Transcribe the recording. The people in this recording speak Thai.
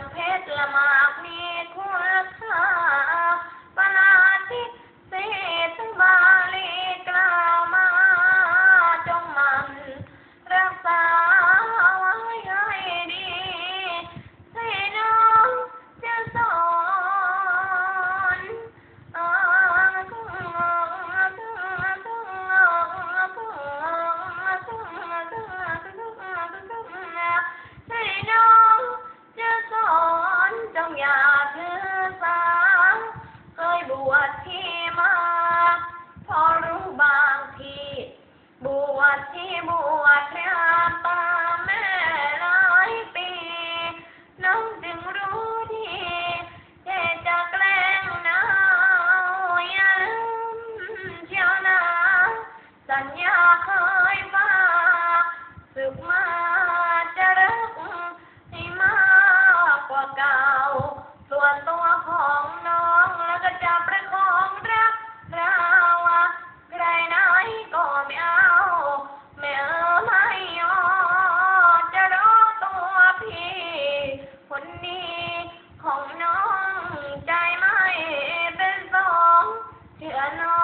down. คนนี้ ของน้องใจไม่เป็นสองเชื่อน้อง